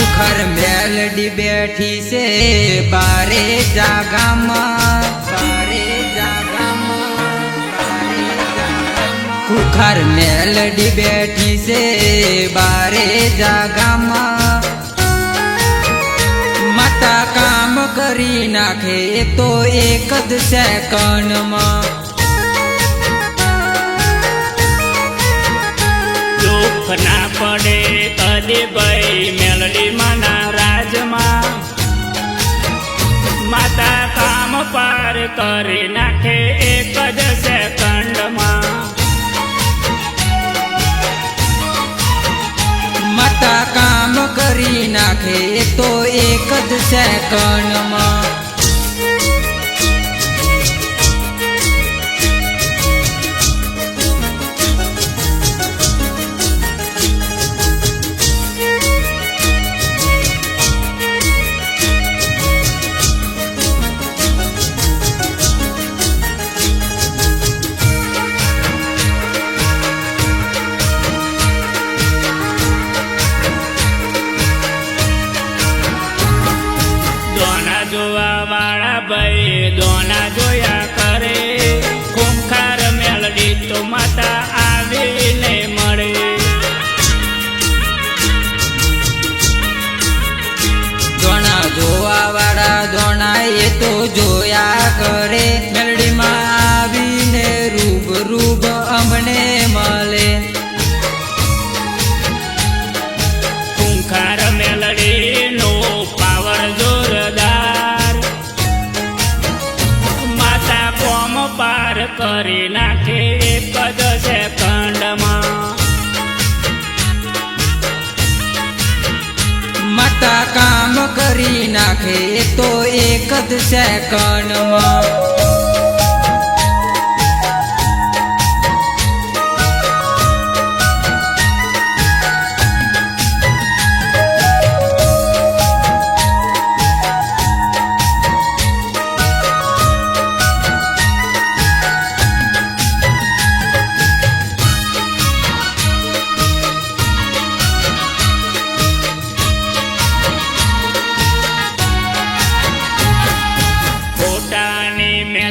ખુખર મેલડી બેઠી છે. બારે જાગામાં, બારે મેલડી બેઠી છે. બારે જાગામાં. માતા કામ કરી નાખે તો એક જ સેકન્ડમાં. ના પડે કદી કરી નાખે એક જ સેકન્ડમાં. મતા કામ કરી નાખે તો એક જ સેકન્ડમાં. વાળા ભાઈ દોના જોયા કરે. ખૂંખાર મેલડી તો માતા આવીને મળે. દોણા જોવા વાળા દોણા એ તો જોયા પાર કરી નાખે પદ સેકન્ડમાં માતા કામ કરી નાખે તો એક જ સેકન્ડમાં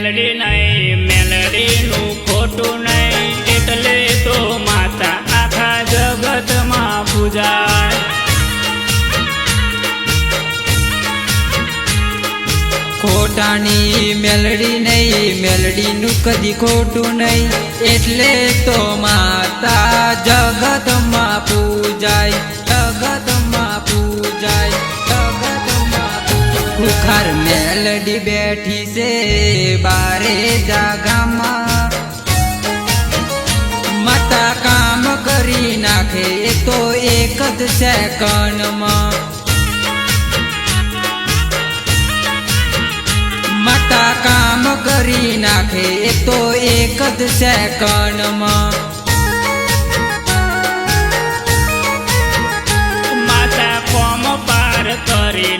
મેલડી નહીં, મેલડીનું ખોટું નહીં. એટલે તો માતા આખા જગતમાં પૂજાય. ખોટાની મેલડી નહીં, મેલડીનું કદી ખોટું નહીં. એટલે તો માતા જગતમાં પૂજાય જગતમાં પૂજાય જગતમાં પૂજાય. મેલડી બેઠી છે બારે જાગામાં. માતા કામ કરી નાખે તો એક જ સેકન્ડમાં. માતા કામ કરી નાખે તો એક જ સેકન્ડમાં. કરી